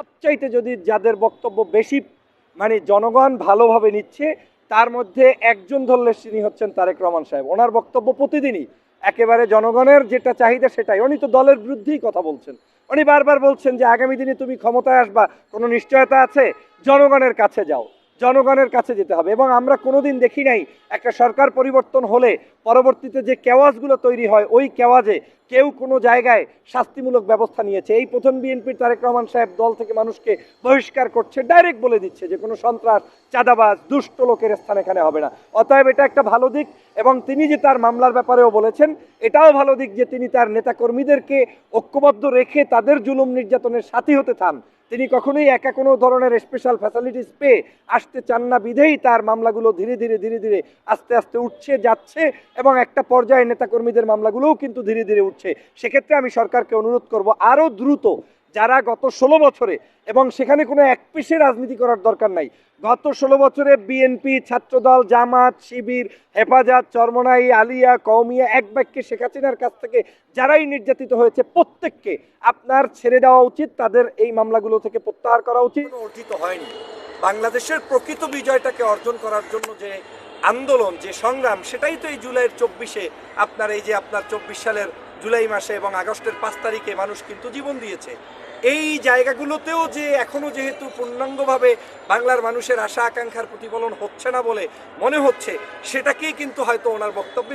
সবচাইতে যদি যাদের বক্তব্য বেশি মানে জনগণ ভালোভাবে নিচ্ছে, তার মধ্যে একজন ধরলে তিনি হচ্ছেন তারেক রহমান সাহেব। ওনার বক্তব্য প্রতিদিনই। একেবারে জনগণের যেটা চাহিদা সেটাই। উনি তো দলের বিরুদ্ধেই কথা বলছেন। উনি বারবার বলছেন যে, আগামী দিনে তুমি ক্ষমতায় আসবা, কোনো নিশ্চয়তা আছে? জনগণের কাছে যাও। জনগণের কাছে যেতে হবে। এবং আমরা কোনোদিন দেখি নাই একটা সরকার পরিবর্তন হলে পরবর্তীতে যে কেওয়াজগুলো তৈরি হয়, ওই কেওয়াজে কেউ কোনো জায়গায় শাস্তিমূলক ব্যবস্থা নিয়েছে। এই প্রথম বিএনপির তারেক রহমান সাহেব দল থেকে মানুষকে বহিষ্কার করছে, ডাইরেক্ট বলে দিচ্ছে যে কোনো সন্ত্রাস, চাঁদাবাজ, দুষ্ট লোকের স্থান এখানে হবে না। অতএব এটা একটা ভালো দিক এবং তিনি যে তার মামলার ব্যাপারেও বলেছেন, এটাও ভালো দিক যে তিনি তার নেতাকর্মীদেরকে ঐক্যবদ্ধ রেখে তাদের জুলুম নির্যাতনের সাথী হতে চান তিনি কখনোই একা কোনো ধরনের স্পেশাল ফ্যাসিলিটিস পেয়ে আসতে চান না। বিধেই তার মামলাগুলো ধীরে ধীরে ধীরে ধীরে আস্তে আস্তে উঠছে, যাচ্ছে এবং একটা পর্যায়ে নেতাকর্মীদের মামলাগুলোও কিন্তু ধীরে ধীরে উঠছে। সেক্ষেত্রে আমি সরকারকে অনুরোধ করব আরও দ্রুত যারা গত ষোলো বছরে এবং সেখানে কোনো এক পিসে রাজনীতি করার দরকার নাই, গত ষোলো বছরে বিএনপি ছাত্রদল, জামাত, শিবির, হেফাজত, চরমনাই, আলিয়া কৌমিয়া এক বাক্যে শেখ হাসিনার কাছ থেকে যারাই নির্যাতিত হয়েছে, প্রত্যেককে আপনার ছেড়ে দেওয়া উচিত, তাদের এই মামলাগুলো থেকে প্রত্যাহার করা উচিত। অর্জিত হয়নি। বাংলাদেশের প্রকৃত বিজয়টাকে অর্জন করার জন্য যে আন্দোলন, যে সংগ্রাম, সেটাই তো এই জুলাইয়ের চব্বিশে আপনার এই যে আপনার চব্বিশ সালের জুলাই মাসে এবং আগস্টের পাঁচ তারিখে মানুষ কিন্তু জীবন দিয়েছে। এই জায়গাগুলোতেও যে এখনও যেহেতু পূর্ণাঙ্গভাবে বাংলার মানুষের আশা আকাঙ্ক্ষার প্রতিফলন হচ্ছে না বলে মনে হচ্ছে সেটাকেই কিন্তু হয়তো ওনার বক্তব্যে